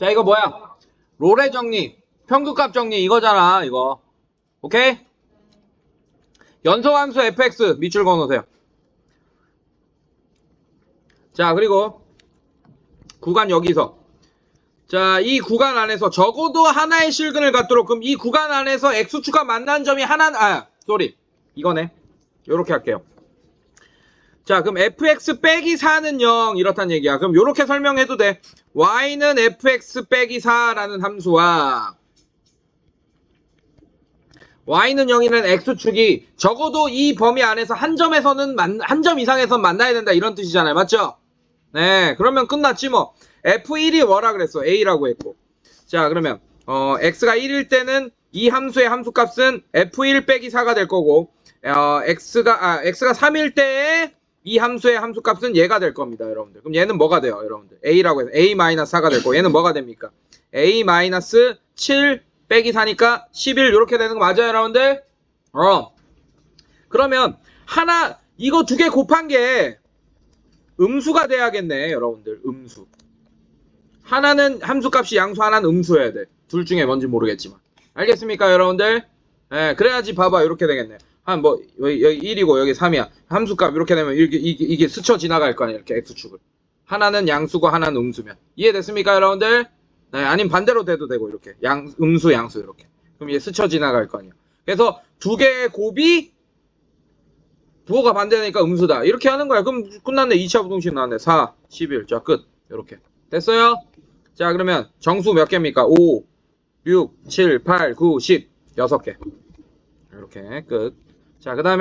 자, 이거 뭐야? 롤의 정리, 평균값 정리 이거잖아, 이거. 오케이? 연소함수 fx 밑줄 그어놓으세요. 자, 그리고 구간 여기서 자, 이 구간 안에서 적어도 하나의 실근을 갖도록 그럼 이 구간 안에서 x축과 만난 점이 하나 아, 쏘리. 이거네. 요렇게 할게요. 자, 그럼 fx 빼기 4는 0 이렇단 얘기야. 그럼 요렇게 설명해도 돼. y는 fx 빼기 4라는 함수와 y는 0이라는 x축이 적어도 이 범위 안에서 한 점에서는 한 점 이상에서 만나야 된다 이런 뜻이잖아요. 맞죠? 네, 그러면 끝났지 뭐. f1이 뭐라 그랬어? a라고 했고. 자, 그러면 어, x가 1일 때는 이 함수의 함수값은 f1 빼기 4가 될 거고 어, x가 아, x가 3일 때에 이 함수의 함수값은 얘가 될 겁니다, 여러분들. 그럼 얘는 뭐가 돼요, 여러분들? a라고 해서 a-4가 될 거고 얘는 뭐가 됩니까? a-7 빼기 4니까 11 이렇게 되는 거 맞아요, 여러분들? 어. 그러면 하나 이거 두 개 곱한 게 음수가 돼야겠네, 여러분들. 음수. 하나는 함수값이 양수, 하나는 음수여야 돼. 둘 중에 뭔지 모르겠지만. 알겠습니까, 여러분들? 예, 그래야지 봐봐. 이렇게 되겠네. 한뭐 여기, 여기 1이고 여기 3이야. 함수값 이렇게 되면 이게, 이게, 이게 스쳐 지나갈 거 아니야. 이렇게 x축을. 하나는 양수고 하나는 음수면. 이해됐습니까, 여러분들? 네, 아니면 반대로 돼도 되고 이렇게. 양 음수, 양수 이렇게. 그럼 얘 스쳐 지나갈 거 아니야. 그래서 두 개의 곱이 부호가 반대되니까 음수다. 이렇게 하는 거야. 그럼 끝났네. 2차 부동식 나왔네. 4, 11. 자, 끝. 이렇게. 됐어요? 자, 그러면 정수 몇 개입니까? 5, 6, 7, 8, 9, 10. 6개. 이렇게 끝. 자, 그 다음에